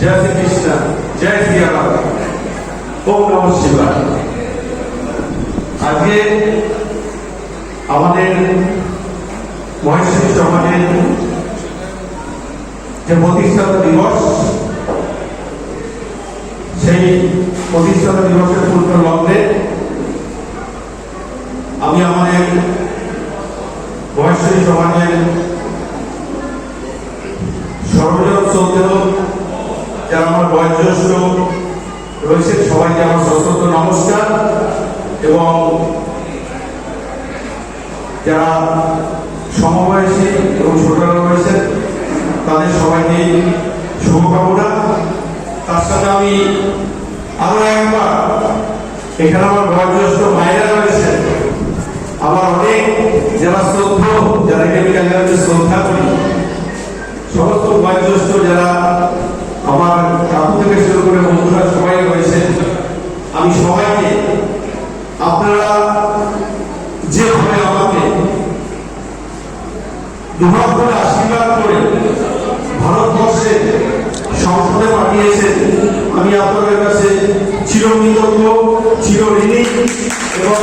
জয় শ্রীকৃষ্ণ জয় শ্রী রাম ওম নম শিবায়। আজকে আমাদের মহেশ্বরী সমাজের যে প্রতিষ্ঠাতা দিবস, সেই প্রতিষ্ঠাতা দিবসের পূর্ণ লগ্নে আমি আমাদের মহেশ্বরী সমাজের যারা আমার বয়োজ্যেষ্ঠ রয়েছেন সবাইকে আমার সশস্ত্র নমস্কার। এবং যারা সমবয়সী এবং ছোটরা রয়েছেন তাদের সবাইকে শুভকামনা। তার সাথে আমি আরও একবার এখানে আমার বয়োজ্যেষ্ঠ মায়েরা রয়েছেন। আমার অনেক যারা শ্রদ্ধ যাদেরকে আমি কাছে শ্রদ্ধা করি, সমস্ত বয়োজ্যেষ্ঠ যারা আমার থেকে শুরু করে বন্ধুরা সবাই রয়েছেন। আমি সবাইকে, আপনারা যেভাবে আমাকে দুহাত করে, আশীর্বাদ করে ভারতবর্ষে সংসদে পাঠিয়েছেন, আমি আপনাদের কাছে চিরকৃতজ্ঞ, চিরঋণী এবং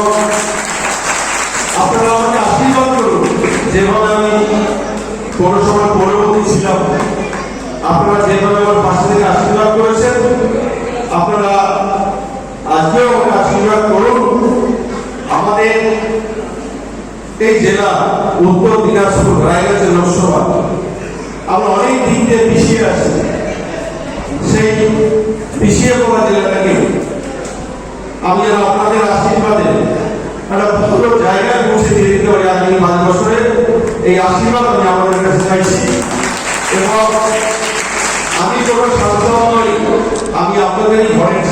জেলা উত্তর দিনাজপুর, রায়গঞ্জের লোকসভা। আমরা অনেক দিক দিয়ে পিছিয়ে আছি। সেই পিছিয়ে পড়া জেলাটাকে আমি যেন আপনাদের আশীর্বাদে একটা ভালো জায়গায় পৌঁছে দিয়ে দিতে পারি আগামী পাঁচ বছরে। এই আশীর্বাদ আমি আপনাদের কাছে চাইছি। এবং আমি যখন নই, আমি আপনাদেরই ঘরের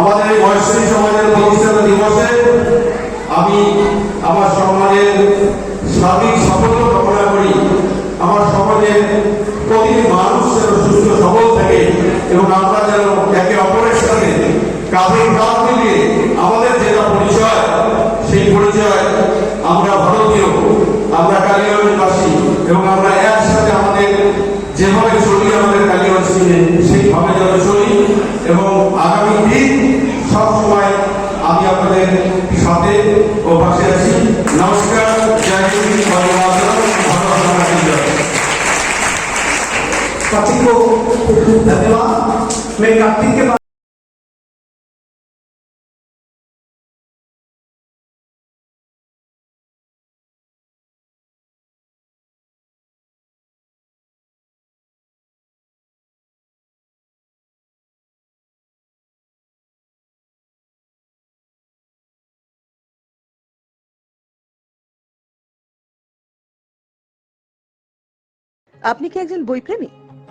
আমাদের এই বয়সী সমাজের প্রতিষ্ঠাতা দিবসে আমি আমার সমাজের সার্বিক সাফল্য কামনা করি। আমার সমাজের প্রতিটি মানুষ যেন সুস্থ, সবল থাকে এবং আমরা যেন একে অপরের সাথে কাঁধে কাঁধ कार्तिक को धन्यवाद मैं कार्तिक के बाद আপনি কি একজন বই প্রেমী